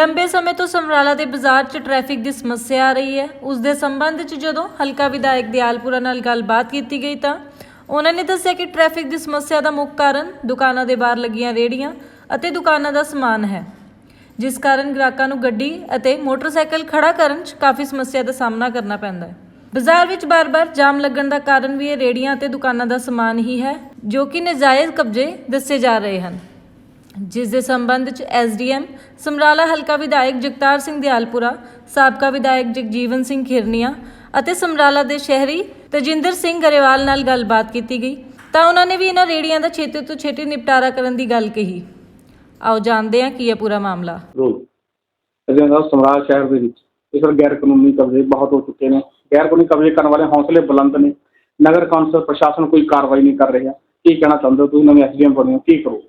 ਲੰਬੇ ਸਮੇਂ ਤੋਂ ਸਮਰਾਲਾ ਦੇ ਬਾਜ਼ਾਰ 'ਚ ਟ੍ਰੈਫਿਕ ਦੀ ਸਮੱਸਿਆ ਆ ਰਹੀ ਹੈ। ਉਸ ਦੇ ਸੰਬੰਧ 'ਚ ਜਦੋਂ ਹਲਕਾ ਵਿਧਾਇਕ ਦਿਆਲਪੁਰਾ ਨਾਲ ਗੱਲਬਾਤ ਕੀਤੀ ਗਈ ਤਾਂ ਉਹਨਾਂ ਨੇ ਦੱਸਿਆ ਕਿ ਟ੍ਰੈਫਿਕ ਦੀ ਸਮੱਸਿਆ ਦਾ ਮੁੱਖ ਕਾਰਨ ਦੁਕਾਨਾਂ ਦੇ ਬਾਹਰ ਲੱਗੀਆਂ ਰੇਹੜੀਆਂ ਅਤੇ ਦੁਕਾਨਾਂ ਦਾ ਸਮਾਨ ਹੈ। ਜਿਸ ਕਾਰਨ ਗ੍ਰਾਹਕਾਂ ਨੂੰ ਗੱਡੀ ਅਤੇ ਮੋਟਰਸਾਈਕਲ ਖੜਾ ਕਰਨ 'ਚ ਕਾਫੀ ਸਮੱਸਿਆ ਦਾ ਸਾਹਮਣਾ ਕਰਨਾ ਪੈਂਦਾ ਹੈ। ਬਾਜ਼ਾਰ ਵਿੱਚ ਬਾਰ-ਬਾਰ ਜਾਮ ਲੱਗਣ ਦਾ ਕਾਰਨ ਵੀ ਇਹ ਰੇਹੜੀਆਂ ਅਤੇ ਦੁਕਾਨਾਂ ਦਾ ਸਮਾਨ ਹੀ ਹੈ, ਜੋ ਕਿ ਨਜਾਇਜ਼ ਕਬਜ਼ੇ ਦੱਸੇ ਜਾ ਰਹੇ ਹਨ। ਜਿਸ ਦੇ ਸੰਬੰਧ ਚ ਐਸਡੀਐਮ, ਸਮਰਾਲਾ ਹਲਕਾ ਵਿਧਾਇਕ ਜਗਤਾਰ ਸਿੰਘ ਦਿਆਲਪੁਰਾ, ਸਾਬਕਾ ਵਿਧਾਇਕ ਜਗਜੀਵਨ ਸਿੰਘ ਖਿਰਨੀਆ ਅਤੇ ਸਮਰਾਲਾ ਦੇ ਸ਼ਹਿਰੀ ਤਜਿੰਦਰ ਸਿੰਘ ਗਰੇਵਾਲ ਨਾਲ ਗੱਲਬਾਤ ਕੀਤੀ ਗਈ, ਤਾਂ ਉਹਨਾਂ ਨੇ ਵੀ ਇਹਨਾਂ ਰੇੜੀਆਂ ਦਾ ਛੇਤੀ ਤੋਂ ਛੇਤੀ ਨਿਪਟਾਰਾ ਕਰਨ ਦੀ ਗੱਲ ਕਹੀ। ਆਓ ਜਾਣਦੇ ਹਾਂ ਕੀ ਹੈ ਪੂਰਾ ਮਾਮਲਾ। ਅਜਿਹਾ ਸਮਰਾਜ ਸ਼ਹਿਰ ਦੇ ਵਿੱਚ, ਇਸ ਵਾਰ ਗੈਰ ਕਾਨੂੰਨੀ ਕਬਜ਼ੇ ਬਹੁਤ ਹੋ ਚੁੱਕੇ ਨੇ। ਗੈਰ ਕਾਨੂੰਨੀ ਕਬਜ਼ੇ ਕਰਨ ਵਾਲੇ ਹੌਸਲੇ ਬੁਲੰਦ ਨੇ। ਨਗਰ ਕੌਂਸਲ, ਪ੍ਰਸ਼ਾਸਨ ਕੋਈ ਕਾਰਵਾਈ ਨਹੀਂ ਕਰ ਰਿਹਾ। ਕੀ ਕਹਿਣਾ ਚਾਹੁੰਦੇ ਹੋ ਤੁਸੀਂ? ਨਵੇਂ ਐਸਡੀਐਮ ਬਣੇ ਹੋ, ਕੀ ਕਰੋ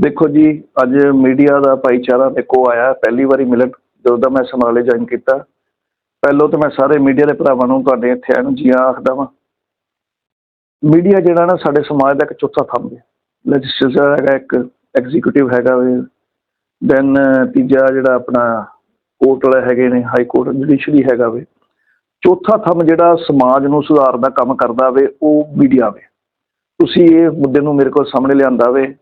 ਦੇਖੋ ਜੀ, ਅੱਜ ਮੀਡੀਆ ਦਾ ਭਾਈਚਾਰਾ ਦੇਖੋ ਆਇਆ, ਪਹਿਲੀ ਵਾਰੀ ਮਿਲਣ ਜਦੋਂ ਦਾ ਮੈਂ ਸਮਰਾਲੇ ਜੁਆਇਨ ਕੀਤਾ। ਪਹਿਲੋਂ ਤਾਂ ਮੈਂ ਸਾਰੇ ਮੀਡੀਆ ਦੇ ਭਰਾਵਾਂ ਨੂੰ ਤੁਹਾਡੇ ਇੱਥੇ ਆਉਣ ਨੂੰ ਜੀ ਆਖਦਾ ਵਾਂ। ਮੀਡੀਆ ਜਿਹੜਾ ਨਾ ਸਾਡੇ ਸਮਾਜ ਦਾ ਇੱਕ ਚੌਥਾ ਥੰਮ ਹੈ। ਲੈਜਿਸਲੇਚਰ ਹੈਗਾ ਇੱਕ ਐਗਜ਼ੀਕਿਊਟਿਵ ਹੈਗਾ ਵੇ। ਦੈਨ ਤੀਜਾ ਜਿਹੜਾ ਆਪਣਾ ਕੋਰਟ ਵਾਲੇ ਹੈਗੇ ਨੇ ਹਾਈ ਕੋਰਟ ਜੁਡੀਸ਼ਰੀ ਹੈਗਾ ਵੇ। ਚੌਥਾ ਥੰਮ ਜਿਹੜਾ ਸਮਾਜ ਨੂੰ ਸੁਧਾਰ ਦਾ ਕੰਮ ਕਰਦਾ ਵੇ, ਉਹ ਮੀਡੀਆ ਵੇ। ਤੁਸੀਂ ਇਹ ਮੁੱਦੇ ਨੂੰ ਮੇਰੇ ਕੋਲ ਸਾਹਮਣੇ ਲਿਆਂਦਾ ਵੇ।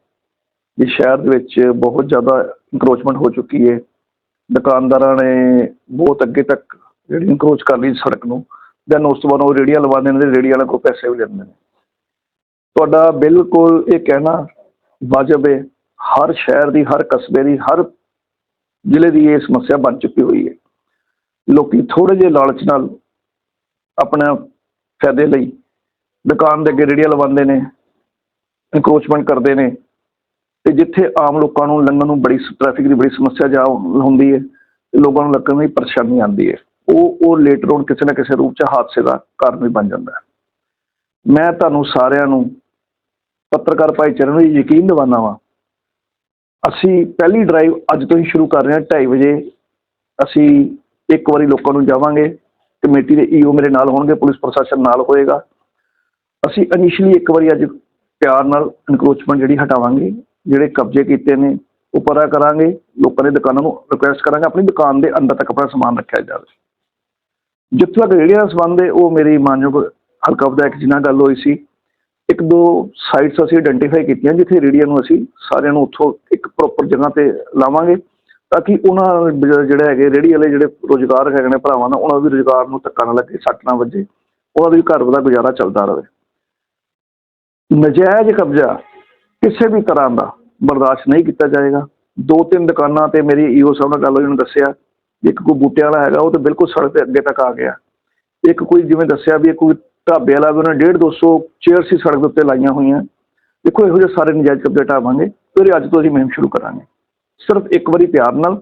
ਵੀ ਸ਼ਹਿਰ ਦੇ ਵਿੱਚ ਬਹੁਤ ਜ਼ਿਆਦਾ ਇਨਕਰੋਚਮੈਂਟ ਹੋ ਚੁੱਕੀ ਹੈ। ਦੁਕਾਨਦਾਰਾਂ ਨੇ ਬਹੁਤ ਅੱਗੇ ਤੱਕ ਜਿਹੜੀ ਇਨਕਰੋਚ ਕਰ ਲਈ ਸੜਕ ਨੂੰ। ਦੈਨ ਉਸ ਤੋਂ ਬਾਅਦ ਉਹ ਰੇੜੀਆਂ ਲਵਾਉਂਦੇ ਨੇ ਤੇ ਰੇੜੀਆਂ ਵਾਲਿਆਂ ਕੋਲ ਪੈਸੇ ਵੀ ਲੈਂਦੇ ਨੇ। ਤੁਹਾਡਾ ਬਿਲਕੁਲ ਇਹ ਕਹਿਣਾ ਵਾਜਬ ਹੈ, ਹਰ ਸ਼ਹਿਰ ਦੀ, ਹਰ ਕਸਬੇ ਦੀ, ਹਰ ਜ਼ਿਲ੍ਹੇ ਦੀ ਇਹ ਸਮੱਸਿਆ ਬਣ ਚੁੱਕੀ ਹੋਈ ਹੈ। ਲੋਕੀ ਥੋੜੇ ਜਿਹੇ ਲਾਲਚ ਨਾਲ ਆਪਣਾ ਫਾਇਦੇ ਲਈ ਦੁਕਾਨ ਦੇ ਅੱਗੇ ਰੇੜੀਆਂ ਲਵਾਉਂਦੇ ਨੇ ਇਨਕਰੋਚਮੈਂਟ ਕਰਦੇ ਨੇ। ਤੇ ਜਿੱਥੇ ਆਮ ਲੋਕਾਂ ਨੂੰ ਲੰਘਣ ਨੂੰ ਬੜੀ ਟ੍ਰੈਫਿਕ ਦੀ ਬੜੀ ਸਮੱਸਿਆ ਜਾ ਹੁੰਦੀ ਹੈ, ਤੇ ਲੋਕਾਂ ਨੂੰ ਲੱਗਣ ਦੀ ਪਰੇਸ਼ਾਨੀ ਆਉਂਦੀ ਹੈ, ਉਹ ਉਹ ਲੇਟਰ ਔਨ ਕਿਸੇ ਨਾ ਕਿਸੇ ਰੂਪ 'ਚ ਹਾਦਸੇ ਦਾ ਕਾਰਨ ਵੀ ਬਣ ਜਾਂਦਾ ਹੈ। ਮੈਂ ਤੁਹਾਨੂੰ ਸਾਰਿਆਂ ਨੂੰ ਪੱਤਰਕਾਰ ਭਾਈਚਾਰੇ ਨੂੰ ਯਕੀਨ ਦਿਵਾਨਾ ਵਾਂ, ਅਸੀਂ ਪਹਿਲੀ ਡਰਾਈਵ ਅੱਜ ਤੋਂ ਹੀ ਸ਼ੁਰੂ ਕਰ ਰਹੇ ਹਾਂ 2:30 ਵਜੇ, ਅਸੀਂ ਇੱਕ ਵਾਰੀ ਲੋਕਾਂ ਨੂੰ ਜਾਵਾਂਗੇ, ਕਮੇਟੀ ਦੇ ਈਓ ਮੇਰੇ ਨਾਲ ਹੋਣਗੇ, ਪੁਲਿਸ ਪ੍ਰਸ਼ਾਸਨ ਨਾਲ ਹੋਏਗਾ। ਅਸੀਂ ਇਨੀਸ਼ੀਅਲੀ ਇੱਕ ਵਾਰੀ ਅੱਜ ਪਿਆਰ ਨਾਲ ਇਨਕਰੋਚਮੈਂਟ ਜਿਹੜੀ ਹਟਾਵਾਂਗੇ ਜਿਹੜੇ ਕਬਜ਼ੇ ਕੀਤੇ ਨੇ, ਉਹ ਪਰਾ ਕਰਾਂਗੇ, ਲੋਕਾਂ ਦੇ ਦੁਕਾਨਾਂ ਨੂੰ ਰਿਕੁਐਸਟ ਕਰਾਂਗੇ, ਆਪਣੀ ਦੁਕਾਨ ਦੇ ਅੰਦਰ ਤੱਕ ਆਪਣਾ ਸਮਾਨ ਰੱਖਿਆ ਜਾਵੇ। ਜਿੱਥੇ ਤੱਕ ਰੇੜੀਆਂ ਸੰਬੰਧ ਹੈ ਉਹ ਮੇਰੀ ਮਾਨਯੋਗ ਹਲਕਾ ਵਿਧਾਇਕ ਜੀ ਨਾਲ ਗੱਲ ਹੋਈ ਸੀ। ਇੱਕ ਦੋ ਸਾਈਟਸ ਅਸੀਂ ਆਇਡੈਂਟੀਫਾਈ ਕੀਤੀਆਂ, ਜਿੱਥੇ ਰੇੜੀਆਂ ਨੂੰ ਅਸੀਂ ਸਾਰਿਆਂ ਨੂੰ ਉੱਥੋਂ ਇੱਕ ਪ੍ਰੋਪਰ ਜਗ੍ਹਾ ਤੇ ਲਾਵਾਂਗੇ, ਤਾਂ ਕਿ ਉਹਨਾਂ ਜ- ਜਿਹੜੇ ਹੈਗੇ ਰੇੜੀ ਵਾਲੇ ਜਿਹੜੇ ਰੋਜ਼ਗਾਰ ਹੈਗੇ ਨੇ ਭਰਾਵਾਂ ਦਾ, ਉਹਨਾਂ ਵੀ ਰੋਜ਼ਗਾਰ ਨੂੰ ਧੱਕਾ ਨਾ ਲੱਗੇ, ਸੱਟ ਨਾ ਵੱਜੇ, ਉਹਨਾਂ ਦਾ ਵੀ ਘਰ ਦਾ ਗੁਜ਼ਾਰਾ ਚੱਲਦਾ ਰਹੇ। ਨਜਾਇਜ਼ ਕਬਜ਼ਾ ਕਿਸੇ ਵੀ ਤਰ੍ਹਾਂ ਦਾ ਬਰਦਾਸ਼ਤ ਨਹੀਂ ਕੀਤਾ ਜਾਏਗਾ। ਦੋ ਤਿੰਨ ਦੁਕਾਨਾਂ ਤੇ ਮੇਰੀ ਈਓ ਸਾਹਿਬ ਨਾਲ ਗੱਲ ਹੋਈ, ਉਹਨੂੰ ਦੱਸਿਆ ਇੱਕ ਕੋਈ ਬੂਟੇ ਵਾਲਾ ਹੈਗਾ, ਉਹ ਤਾਂ ਬਿਲਕੁਲ ਸੜਕ ਦੇ ਅੱਗੇ ਤੱਕ ਆ ਗਿਆ। ਇੱਕ ਕੋਈ ਜਿਵੇਂ ਦੱਸਿਆ ਵੀ ਇਹ ਕੋਈ ਢਾਬੇ ਵਾਲਾ ਵੀ ਉਹਨੇ 1.5 200 ਚੇਅਰ ਸੀ ਸੜਕ ਦੇ ਉੱਤੇ ਲਾਈਆਂ ਹੋਈਆਂ। ਦੇਖੋ, ਇਹੋ ਜਿਹੇ ਸਾਰੇ ਨਜਾਇਜ਼ ਕਬਜ਼ੇ ਹਟਾਵਾਂਗੇ, ਫਿਰ ਅੱਜ ਤੋਂ ਅਸੀਂ ਮੁਹਿੰਮ ਸ਼ੁਰੂ ਕਰਾਂਗੇ। ਸਿਰਫ ਇੱਕ ਵਾਰੀ ਪਿਆਰ ਨਾਲ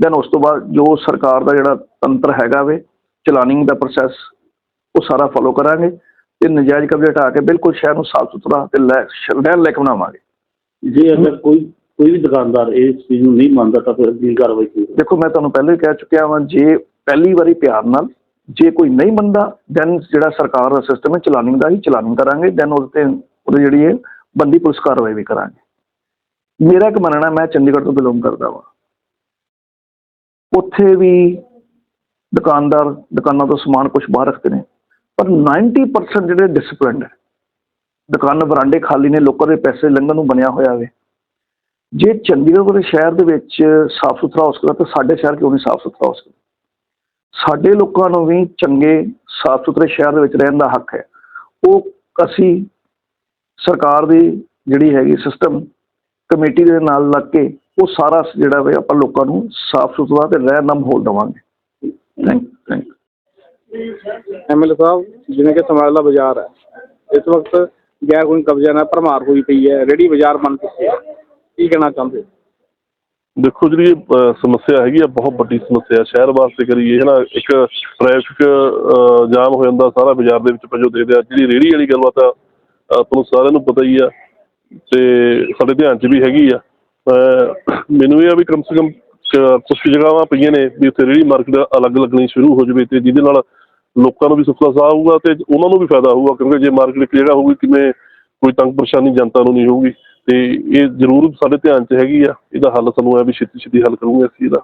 ਦੈਨ ਉਸ ਤੋਂ ਬਾਅਦ ਜੋ ਸਰਕਾਰ ਦਾ ਜਿਹੜਾ ਤੰਤਰ ਹੈਗਾ ਵੇ, ਚਲਾਨਿੰਗ ਦਾ ਪ੍ਰੋਸੈਸ ਉਹ ਸਾਰਾ ਫੋਲੋ ਕਰਾਂਗੇ। ਤੇ ਨਜਾਇਜ਼ ਕਬਜ਼ੇ ਹਟਾ ਕੇ ਬਿਲਕੁਲ ਸ਼ਹਿਰ ਨੂੰ ਸਾਫ਼ ਸੁਥਰਾ ਤੇ ਲੈ ਰਹਿਣ ਲਾਇਕ ਬਣਾਵਾਂਗੇ। ਜੇ ਅਗਰ ਕੋਈ ਕੋਈ ਵੀ ਦੁਕਾਨਦਾਰ ਇਸ ਚੀਜ਼ ਨੂੰ ਨਹੀਂ ਮੰਨਦਾ ਤਾਂ ਫਿਰ ਅਗਲੀ ਕਾਰਵਾਈ ਕੀ ਦੇਖੋ ਮੈਂ ਤੁਹਾਨੂੰ ਪਹਿਲਾਂ ਹੀ ਕਹਿ ਚੁੱਕਿਆ ਹਾਂ ਜੇ ਪਹਿਲੀ ਵਾਰੀ ਪਿਆਰ ਨਾਲ ਜੇ ਕੋਈ ਨਹੀਂ ਮੰਨਦਾ ਦੈਨ ਜਿਹੜਾ ਸਰਕਾਰ ਦਾ ਸਿਸਟਮ ਹੈ ਚਲਾਨਿੰਗ ਦਾ ਹੀ ਚਲਾਨਿੰਗ ਕਰਾਂਗੇ ਦੈਨ ਉਹਦੇ ਤੇ ਉਹਦੇ ਜਿਹੜੀ ਹੈ ਬੰਦੀ ਪੁਲਿਸ ਕਾਰਵਾਈ ਵੀ ਕਰਾਂਗੇ। ਮੇਰਾ ਇੱਕ ਮੰਨਣਾ ਮੈਂ ਚੰਡੀਗੜ੍ਹ ਤੋਂ ਬਿਲੋਂਗ ਕਰਦਾ ਵਾਂ। ਉੱਥੇ ਵੀ ਦੁਕਾਨਦਾਰ ਦੁਕਾਨਾਂ ਤੋਂ ਸਮਾਨ ਕੁਝ ਬਾਹਰ ਰੱਖਦੇ ਨੇ। ਪਰ 90% ਜਿਹੜੇ ਡਿਸਪਲਿਨਡ ਹੈ, ਦੁਕਾਨਾਂ ਬਰਾਂਡੇ ਖਾਲੀ ਨੇ, ਲੋਕਾਂ ਦੇ ਪੈਸੇ ਲੰਘਣ ਨੂੰ ਬਣਿਆ ਹੋਇਆ ਵੇ। ਜੇ ਚੰਡੀਗੜ੍ਹ ਵਰਗੇ ਸ਼ਹਿਰ ਦੇ ਵਿੱਚ ਸਾਫ਼ ਸੁਥਰਾ ਹੋ ਸਕਦਾ, ਤਾਂ ਸਾਡੇ ਸ਼ਹਿਰ ਕਿਉਂ ਨਹੀਂ ਸਾਫ਼ ਸੁਥਰਾ ਹੋ ਸਕਦਾ? ਸਾਡੇ ਲੋਕਾਂ ਨੂੰ ਵੀ ਚੰਗੇ, ਸਾਫ਼ ਸੁਥਰੇ ਸ਼ਹਿਰ ਦੇ ਵਿੱਚ ਰਹਿਣ ਦਾ ਹੱਕ ਹੈ। ਉਹ ਅਸੀਂ ਸਰਕਾਰ ਦੀ ਜਿਹੜੀ ਹੈਗੀ ਸਿਸਟਮ ਕਮੇਟੀ ਦੇ ਨਾਲ ਲੱਗ ਕੇ ਉਹ ਸਾਰਾ ਜਿਹੜਾ ਵੇ ਆਪਾਂ ਲੋਕਾਂ ਨੂੰ ਸਾਫ਼ ਸੁਥਰਾ ਤੇ ਰਹਿਣ ਦਾ ਮਾਹੌਲ ਦੇਵਾਂਗੇ। ਥੈਂਕ ਥੈਂਕ ਐਮਐਲਏ ਸਾਹਿਬ ਜਿਵੇਂ ਕਿ ਸਮਰਾਲਾ ਬਾਜ਼ਾਰ ਹੈ। ਇਸ ਵਕਤ ਗੈਰ ਕਾਨੂੰਨੀ ਕਬਜ਼ਿਆਂ ਨਾਲ ਭਰਮਾਰ ਹੋਈ ਪਈ ਹੈ ਰੇਹੜੀ ਬਾਜ਼ਾਰ ਬਣ ਚੁੱਕੀ ਹੈ। ਕੀ ਕਹਿਣਾ ਚਾਹੁੰਦੇ ਦੇਖੋ ਜਿਹੜੀ ਅਹ, ਸਮੱਸਿਆ ਹੈਗੀ ਆ ਬਹੁਤ ਵੱਡੀ ਸਮੱਸਿਆ ਸ਼ਹਿਰ ਵਾਸਤੇ ਕਰੀਏ ਹੈ ਨਾ ਇੱਕ ਟ੍ਰੈਫਿਕ ਜਾਮ ਹੋ ਜਾਂਦਾ ਸਾਰਾ ਬਾਜ਼ਾਰ ਦੇ ਵਿੱਚ ਪੰਜੋ ਦੇਖਦੇ ਆ ਜਿਹੜੀ ਰੇਹੜੀ ਵਾਲੀ ਗੱਲਬਾਤ ਆ ਅਹ, ਤੁਹਾਨੂੰ ਸਾਰਿਆਂ ਨੂੰ ਪਤਾ ਹੀ ਆ ਤੇ ਸਾਡੇ ਧਿਆਨ 'ਚ ਵੀ ਹੈਗੀ ਆ। ਅਹ, ਮੈਨੂੰ ਇਹ ਆ ਵੀ ਕਮ ਸੇ ਕਮ ਕ- ਕੁਛ ਜਗ੍ਹਾਵਾਂ ਪਈਆਂ ਨੇ ਵੀ ਉੱਥੇ ਰੇਹੜੀ ਮਾਰਕੀਟ ਅਲੱਗ ਲੱਗਣੀ ਸ਼ੁਰੂ ਹੋ ਜਾਵੇ ਤੇ ਜਿਹਦੇ ਨਾਲ ਲੋਕਾਂ ਨੂੰ ਵੀ ਸੁੱਖ ਸਾਹ ਆਊਗਾ ਤੇ ਉਹਨਾਂ ਨੂੰ ਵੀ ਫਾਇਦਾ ਹੋਊਗਾ ਕਿਉਂਕਿ ਜੇ ਮਾਰਕੀਟ ਇੱਕ ਜਗ੍ਹਾ ਹੋਊਗੀ ਕਿਵੇਂ ਕੋਈ ਤੰਗ ਪਰੇਸ਼ਾਨੀ ਜਨਤਾ ਨੂੰ ਨਹੀਂ ਹੋਊਗੀ ਤੇ ਇਹ ਜ਼ਰੂਰ ਸਾਡੇ ਧਿਆਨ 'ਚ ਹੈਗੀ ਆ ਇਹਦਾ ਹੱਲ ਸਾਨੂੰ ਹੈ ਵੀ ਛੇਤੀ ਛੇਤੀ ਹੱਲ ਕਰੂਗੇ ਇਸ ਚੀਜ਼ ਦਾ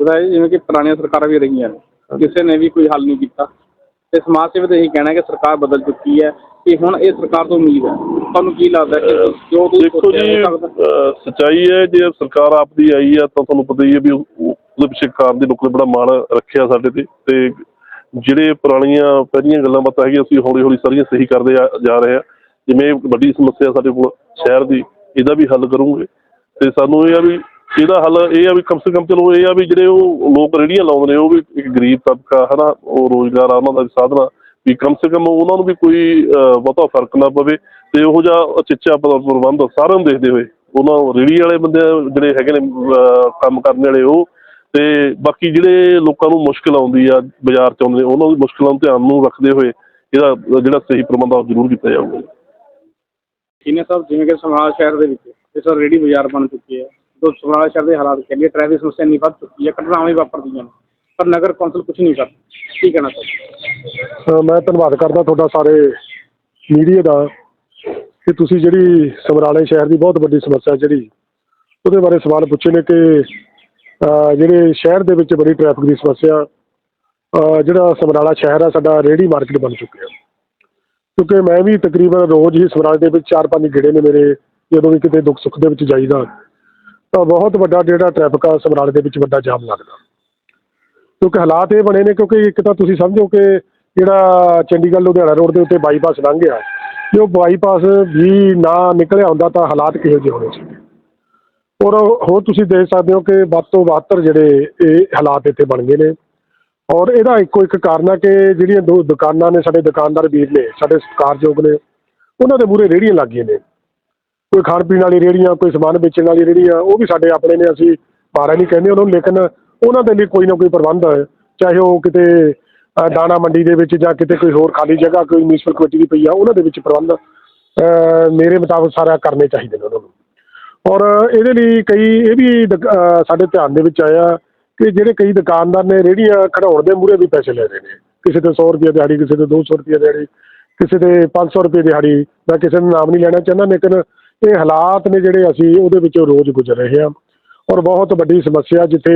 ਉਹਦਾ ਇਹ ਜਿਵੇਂ ਕਿ ਪੁਰਾਣੀਆਂ ਸਰਕਾਰਾਂ ਵੀ ਰਹੀਆਂ ਨੇ ਕਿਸੇ ਨੇ ਵੀ ਕੋਈ ਹੱਲ ਨਹੀਂ ਕੀਤਾ। ਤੇ ਸਮਾਜ ਸੇਵੀ ਤਾਂ ਇਹੀ ਕਹਿਣਾ ਕਿ ਸਰਕਾਰ ਬਦਲ ਚੁੱਕੀ ਹੈ ਕਿ ਹੁਣ ਇਹ ਸਰਕਾਰ ਤੋਂ ਉਮੀਦ ਹੈ। ਤੁਹਾਨੂੰ ਕੀ ਲੱਗਦਾ ਕਿ ਜੋ ਤੁਸੀਂ ਦੇਖੋ ਸੋਚਿਆ ਜੀ ਹੋ ਸਕਦਾ ਅਹ ਸੱਚਾਈ ਹੈ ਜੇ ਸਰਕਾਰ ਆਪਦੀ ਆਈ ਆ ਤਾਂ ਤੁਹਾਨੂੰ ਪਤਾ ਹੀ ਹੈ ਵੀ ਉਹ- ਉਹ- ਉਹਦੇ ਪਿੱਛੇ ਕਾਰ ਦੇ ਲੋਕਾਂ ਨੇ ਬੜਾ ਮਾਣ ਰੱਖਿਆ ਸਾਡੇ ਤੇ। ਤੇ ਜਿਹੜੇ ਪੁਰਾਣੀਆਂ ਪਹਿਲੀਆਂ ਗੱਲਾਂ ਬਾਤਾਂ ਹੈਗੀਆਂ ਅਸੀਂ ਹੌਲੀ ਹੌਲੀ ਸਾਰੀਆਂ ਸਹੀ ਕਰਦੇ ਆ- ਜਾ ਰਹੇ ਆ। ਜਿਵੇਂ ਇਹ ਵੱਡੀ ਸਮੱਸਿਆ ਸਾਡੇ ਕੋਲ ਸ਼ਹਿਰ ਦੀ ਇਹਦਾ ਵੀ ਹੱਲ ਕਰੂੰਗੇ। ਤੇ ਸਾਨੂੰ ਇਹ ਆ ਵੀ ਇਹਦਾ ਹੱਲ ਇਹ ਆ ਵੀ ਕਮ ਸੇ ਕਮ ਚਲੋ ਇਹ ਆ ਵੀ ਜਿਹੜੇ ਉਹ ਲੋਕ ਰੇੜੀਆਂ ਲਾਉਂਦੇ ਨੇ, ਉਹ ਵੀ ਇੱਕ ਗਰੀਬ ਤਬਕਾ ਹੈ ਨਾ ਉਹ ਰੋਜ਼ਗਾਰ ਆ ਉਹਨਾਂ ਦਾ ਵੀ ਸਾਧਨ ਆ ਵੀ ਕਮ ਸੇ ਕਮ ਉਹਨਾਂ ਨੂੰ ਵੀ ਕੋਈ ਬਹੁਤਾ ਫ਼ਰਕ ਨਾ ਪਵੇ ਤੇ ਉਹੋ ਜਿਹਾ ਉਚਿੱਚਾ ਪ੍ਰਬੰਧ ਸਾਰਿਆਂ ਨੂੰ ਦੇਖਦੇ ਹੋਏ, ਉਹਨਾਂ ਰੇੜੀ ਵਾਲੇ ਬੰਦੇ ਜਿਹੜੇ ਹੈਗੇ ਨੇ ਕੰਮ ਕਰਨ ਵਾਲੇ ਉਹ, ਤੇ ਬਾਕੀ ਜਿਹੜੇ ਲੋਕਾਂ ਨੂੰ ਮੁਸ਼ਕਲ ਆਉਂਦੀ ਆ ਬਾਜ਼ਾਰ ਚ ਆਉਂਦੇ ਨੇ, ਉਹਨਾਂ ਦੀ ਮੁਸ਼ਕਲਾਂ ਨੂੰ ਧਿਆਨ ਨੂੰ ਰੱਖਦੇ ਹੋਏ ਇਹਦਾ, ਜਿਹੜਾ ਸਹੀ ਪ੍ਰਬੰਧ ਆ ਉਹ ਜ਼ਰੂਰ ਕੀਤਾ ਜਾਊਗਾ। ਕਿਨੇ ਸਾਹਿਬ ਜਿਵੇਂ ਕਿ ਸਮਾਜ ਸ਼ਹਿਰ ਦੇ ਵਿੱਚ ਇਸ ਵਾਰ ਰੇੜੀ ਬਾਜ਼ਾਰ ਬਣ ਚੁੱਕੀ ਹੈ। ਜੋ ਸਮਾਜ ਸ਼ਹਿਰ ਦੇ ਹਾਲਾਤ ਕਹਿੰਦੇ ਟ੍ਰੈਫਿਕ ਸਮੱਸਿਆ ਨਹੀਂ ਵੱਧ ਚੁੱਕੀ ਹੈ ਘਟਨਾਵਾਂ ਵੀ ਵਾਪਰਦੀਆਂ ਨੇ। ਪਰ ਨਗਰ ਕੌਂਸਲ ਕੁਝ ਨਹੀਂ ਕਰਦੀ ਕੀ ਕਹਿਣਾ ਚਾਹੁੰਦੇ ਅ, ਮੈਂ ਧੰਨਵਾਦ ਕਰਦਾ ਤੁਹਾਡਾ ਸਾਰੇ ਮੀਡੀਆ ਦਾ ਕਿ ਤੁਸੀਂ ਜਿਹੜੀ ਸਮਰਾਲੇ ਸ਼ਹਿਰ ਦੀ ਬਹੁਤ ਵੱਡੀ ਸਮੱਸਿਆ ਜਿਹੜੀ ਉਹਦੇ ਬਾਰੇ ਸਵਾਲ ਪੁੱਛੇ ਨੇ ਕਿ ਅ, ਜਿਹੜੇ ਸ਼ਹਿਰ ਦੇ ਵਿੱਚ ਬੜੀ ਟ੍ਰੈਫਿਕ ਦੀ ਸਮੱਸਿਆ ਅ, ਜਿਹੜਾ ਸਮਰਾਲਾ ਸ਼ਹਿਰ ਆ ਸਾਡਾ ਰੇਹੜੀ ਮਾਰਕੀਟ ਬਣ ਚੁੱਕਿਆ ਕਿਉਂਕਿ ਮੈਂ ਵੀ ਤਕਰੀਬਨ ਰੋਜ਼ ਹੀ ਸਮਰਾਲੇ ਦੇ ਵਿੱਚ ਚਾਰ ਪੰਜ ਗੇੜੇ ਨੇ ਮੇਰੇ ਜਦੋਂ ਵੀ ਕਿਤੇ ਦੁੱਖ ਸੁੱਖ ਦੇ ਵਿੱਚ ਜਾਈਦਾ ਤਾਂ ਬਹੁਤ ਵੱਡਾ ਜਿਹੜਾ ਟ੍ਰੈਫਿਕ ਆ, ਸਮਰਾਲੇ ਦੇ ਵਿੱਚ ਵੱਡਾ ਜਾਮ ਲੱਗਦਾ। ਕਿਉਂਕਿ ਹਾਲਾਤ ਇਹ ਬਣੇ ਨੇ, ਕਿਉਂਕਿ ਇੱਕ ਤਾਂ ਤੁਸੀਂ ਸਮਝੋ ਕਿ ਜਿਹੜਾ ਚੰਡੀਗੜ੍ਹ, ਲੁਧਿਆਣਾ ਰੋਡ ਦੇ ਉੱਤੇ ਬਾਈਪਾਸ ਲੰਘ ਗਿਆ। ਜੇ ਉਹ ਬਾਈਪਾਸ ਵੀ ਨਾ ਨਿਕਲਿਆ ਹੁੰਦਾ ਤਾਂ ਹਾਲਾਤ ਕਿਹੋ ਜਿਹੇ ਹੋਣੇ ਸੀ। ਔਰ ਹੋਰ ਤੁਸੀਂ ਦੇਖ ਸਕਦੇ ਹੋ ਕਿ ਵੱਧ ਤੋਂ ਵੱਧ ਜਿਹੜੇ ਇਹ ਹਾਲਾਤ ਇੱਥੇ ਬਣ ਗਏ ਨੇ। ਔਰ ਇਹਦਾ ਇੱਕੋ ਇੱਕ ਕਾਰਨ ਆ ਕਿ ਜਿਹੜੀਆਂ ਦੋ ਦੁਕਾਨਾਂ ਨੇ, ਸਾਡੇ ਦੁਕਾਨਦਾਰ ਵੀਰ ਨੇ, ਸਾਡੇ ਸਤਿਕਾਰਯੋਗ ਨੇ, ਉਹਨਾਂ ਦੇ ਮੂਹਰੇ ਰੇਹੜੀਆਂ ਲੱਗੀਆਂ ਨੇ। ਕੋਈ ਖਾਣ ਪੀਣ ਵਾਲੀ ਰੇਹੜੀਆਂ, ਕੋਈ ਸਮਾਨ ਵੇਚਣ ਵਾਲੀ ਰੇਹੜੀਆਂ, ਉਹ ਵੀ ਸਾਡੇ ਆਪਣੇ ਨੇ, ਅਸੀਂ ਮਾਰਾ ਨਹੀਂ ਕਹਿੰਦੇ ਉਹਨਾਂ ਨੂੰ, ਲੇਕਿਨ ਉਹਨਾਂ ਦੇ ਲਈ ਕੋਈ ਨਾ ਕੋਈ ਪ੍ਰਬੰਧ ਹੈ। ਚਾਹੇ ਉਹ ਕਿਤੇ ਦਾਣਾ ਮੰਡੀ ਦੇ ਵਿੱਚ ਜਾਂ ਕਿਤੇ ਕੋਈ ਹੋਰ ਖਾਲੀ ਜਗ੍ਹਾ, ਕੋਈ ਮਿਊਨਿਸਪਲ ਕਮੇਟੀ ਦੀ ਪਈ ਆ, ਉਹਨਾਂ ਦੇ ਵਿੱਚ ਪ੍ਰਬੰਧ ਮੇਰੇ ਮੁਤਾਬਕ ਸਾਰਾ ਕਰਨੇ ਚਾਹੀਦੇ ਨੇ ਉਹਨਾਂ ਨੂੰ। ਔਰ ਇਹਦੇ ਲਈ ਕਈ, ਇਹ ਵੀ ਦੁਕ- ਸਾਡੇ ਧਿਆਨ ਦੇ ਵਿੱਚ ਆਇਆ ਕਿ ਜਿਹੜੇ ਕਈ ਦੁਕਾਨਦਾਰ ਨੇ, ਰੇਹੜੀਆਂ ਖੜਾਉਣ ਦੇ ਮੂਹਰੇ ਵੀ ਪੈਸੇ ਲੈ ਰਹੇ ਨੇ। ਕਿਸੇ ਦੇ 100 ਰੁਪਏ ਦਿਹਾੜੀ, ਕਿਸੇ ਤੋਂ 200 ਰੁਪਏ ਦਿਹਾੜੀ, ਕਿਸੇ ਦੇ 500 ਰੁਪਏ ਦਿਹਾੜੀ, ਮੈਂ ਕਿਸੇ ਦਾ ਨਾਮ ਨਹੀਂ ਲੈਣਾ ਚਾਹੁੰਦਾ, ਲੇਕਿਨ ਇਹ ਹਾਲਾਤ ਨੇ ਜਿਹੜੇ ਅਸੀਂ ਉਹਦੇ ਵਿੱਚੋਂ ਰੋਜ਼ ਗੁਜ਼ਰ ਰਹੇ ਹਾਂ। ਔਰ ਬਹੁਤ ਵੱਡੀ ਸਮੱਸਿਆ ਜਿੱਥੇ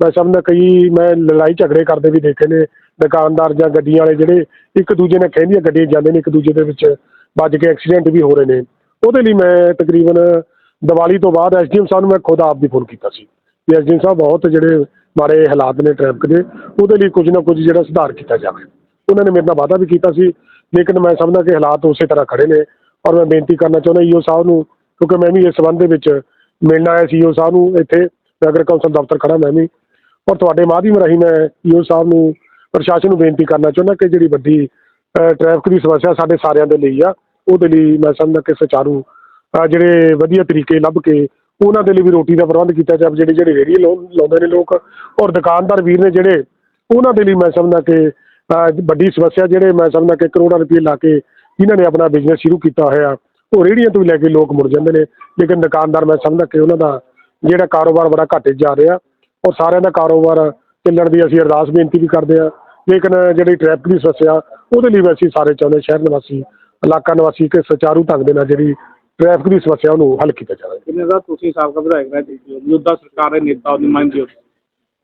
ਮੈਂ ਸਮਝਦਾ ਕਈ ਮੈਂ ਲੜਾਈ ਝਗੜੇ ਕਰਦੇ ਵੀ ਦੇਖੇ ਨੇ, ਦੁਕਾਨਦਾਰ ਜਾਂ ਗੱਡੀਆਂ ਵਾਲੇ ਜਿਹੜੇ ਇੱਕ ਦੂਜੇ ਨਾਲ ਕਹਿੰਦੀਆਂ ਗੱਡੀਆਂ ਜਾਂਦੇ ਨੇ, ਇੱਕ ਦੂਜੇ ਦੇ ਵਿੱਚ ਵੱਜ ਕੇ ਐਕਸੀਡੈਂਟ ਵੀ ਹੋ ਰਹੇ ਨੇ। ਉਹਦੇ ਲਈ ਮੈਂ ਤਕਰੀਬਨ ਦੀਵਾਲੀ ਤੋਂ ਬਾਅਦ ਐਸਡੀਐਮ ਸਾਹਿਬ ਨੂੰ ਮੈਂ ਖੁਦ ਆਪ ਵੀ ਫੋਨ ਕੀਤਾ ਸੀ ਵੀ ਐਸਡੀਐਮ ਸਾਹਿਬ, ਬਹੁਤ ਜਿਹੜੇ ਮਾੜੇ ਹਾਲਾਤ ਨੇ ਟ੍ਰੈਫਿਕ ਦੇ, ਉਹਦੇ ਲਈ ਕੁਝ ਨਾ ਕੁਝ ਜਿਹੜਾ ਸੁਧਾਰ ਕੀਤਾ ਜਾਵੇ। ਉਹਨਾਂ ਨੇ ਮੇਰੇ ਨਾਲ ਵਾਅਦਾ ਵੀ ਕੀਤਾ ਸੀ, ਲੇਕਿਨ ਮੈਂ ਸਮਝਦਾ ਕਿ ਹਾਲਾਤ ਉਸੇ ਤਰ੍ਹਾਂ ਖੜੇ ਨੇ। ਔਰ ਮੈਂ ਬੇਨਤੀ ਕਰਨਾ ਚਾਹੁੰਦਾ ਈਓ ਸਾਹਿਬ ਨੂੰ ਕਿਉਂਕਿ ਮੈਂ ਵੀ ਇਸ ਸੰਬੰਧ ਦੇ ਵਿੱਚ ਮਿਲਣ ਆਇਆ ਸੀ ਈਓ ਸਾਹਿਬ ਨੂੰ ਇੱਥੇ ਨਗਰ ਕੌਂਸਲ ਦਫ਼ਤਰ ਖੜਾ ਮੈਂ ਵੀ। ਔਰ ਤੁਹਾਡੇ ਮਾਧਿਅਮ ਰਾਹੀਂ ਮੈਂ ਈਓ ਸਾਹਿਬ ਨੂੰ ਪ੍ਰਸ਼ਾਸਨ ਨੂੰ ਬੇਨਤੀ ਕਰਨਾ ਚਾਹੁੰਦਾ ਕਿ ਜਿਹੜੀ ਵੱਡੀ ਅ, ਟ੍ਰੈਫਿਕ ਦੀ ਸਮੱਸਿਆ ਸਾਡੇ ਸਾਰਿਆਂ ਦੇ ਲਈ ਆ ਉਹਦੇ ਲਈ ਮੈਂ ਸਮਝਦਾ ਕਿ ਸੁਚਾਰੂ ਅ, ਜਿਹੜੇ ਵਧੀਆ ਤਰੀਕੇ ਲੱਭ ਕੇ ਉਹਨਾਂ ਦੇ ਲਈ ਵੀ ਰੋਟੀ ਦਾ ਪ੍ਰਬੰਧ ਕੀਤਾ ਜਾਵੇ ਜਿਹੜੇ ਜਿਹੜੇ ਰੇਹੜੀ ਲਾਉ- ਲਾਉਂਦੇ ਨੇ ਲੋਕ ਔਰ ਦੁਕਾਨਦਾਰ ਵੀਰ ਨੇ ਜਿਹੜੇ ਉਹਨਾਂ ਦੇ ਲਈ ਮੈਂ ਸਮਝਦਾ ਕਿ ਵੱਡੀ ਸਮੱਸਿਆ ਜਿਹੜੇ ਮੈਂ ਸਮਝਦਾ ਕਿ ਕਰੋੜਾਂ ਰੁਪਏ ਲਾ ਕੇ ਜਿਨ੍ਹਾਂ ਨੇ ਆਪਣਾ ਬਿਜ਼ਨਸ ਸ਼ੁਰੂ ਕੀਤਾ ਹੋਇਆ, ਉਹ ਰੇਹੜੀਆਂ ਤੋਂ ਵੀ ਲੈ ਕੇ ਲੋਕ ਮੁੜ ਜਾਂਦੇ ਨੇ। ਲੇਕਿਨ ਦੁਕਾਨਦਾਰ ਮੈਂ ਸਮਝਦਾ ਕਿ ਉਹਨਾਂ ਦਾ ਜਿਹੜਾ ਕਾਰੋਬਾਰ ਬੜਾ ਘਾਟੇ 'ਚ ਜਾ ਰਿਹਾ। ਔਰ ਸਾਰਿਆਂ ਦਾ ਕਾਰੋਬਾਰ ਚੱਲਣ ਦੀ ਅਸੀਂ ਅਰਦਾਸ ਬੇਨਤੀ ਵੀ ਕਰਦੇ ਆ ਲੇਕਿਨ ਜਿਹੜੀ ਟ੍ਰੈਫਿਕ ਦੀ ਸਮੱਸਿਆ, ਉਹਦੇ ਲਈ ਵੀ ਅਸੀਂ ਸਾਰੇ ਚਾਹੁੰਦੇ ਸ਼ਹਿਰ ਨਿਵਾਸੀ, ਇਲਾਕਾ ਨਿਵਾਸੀ ਕਿ ਸੁਚਾਰੂ ਢੰਗ ਦੇ ਨਾਲ ਜਿਹੜੀ ਟ੍ਰੈਫਿਕ ਦੀ ਸਮੱਸਿਆ ਉਹਨੂੰ ਹੱਲ ਕੀਤਾ ਜਾਵੇ। ਕਿੰਨੇ ਦਾ ਤੁਸੀਂ ਸਾਬਕਾ ਵਿਧਾਇਕ ਰਹਿ ਚੁੱਕੇ ਸਰਕਾਰ ਦੇ ਨੇਤਾ ਹੋ ਨੁਮਾਇੰਦੇ ਹੋ।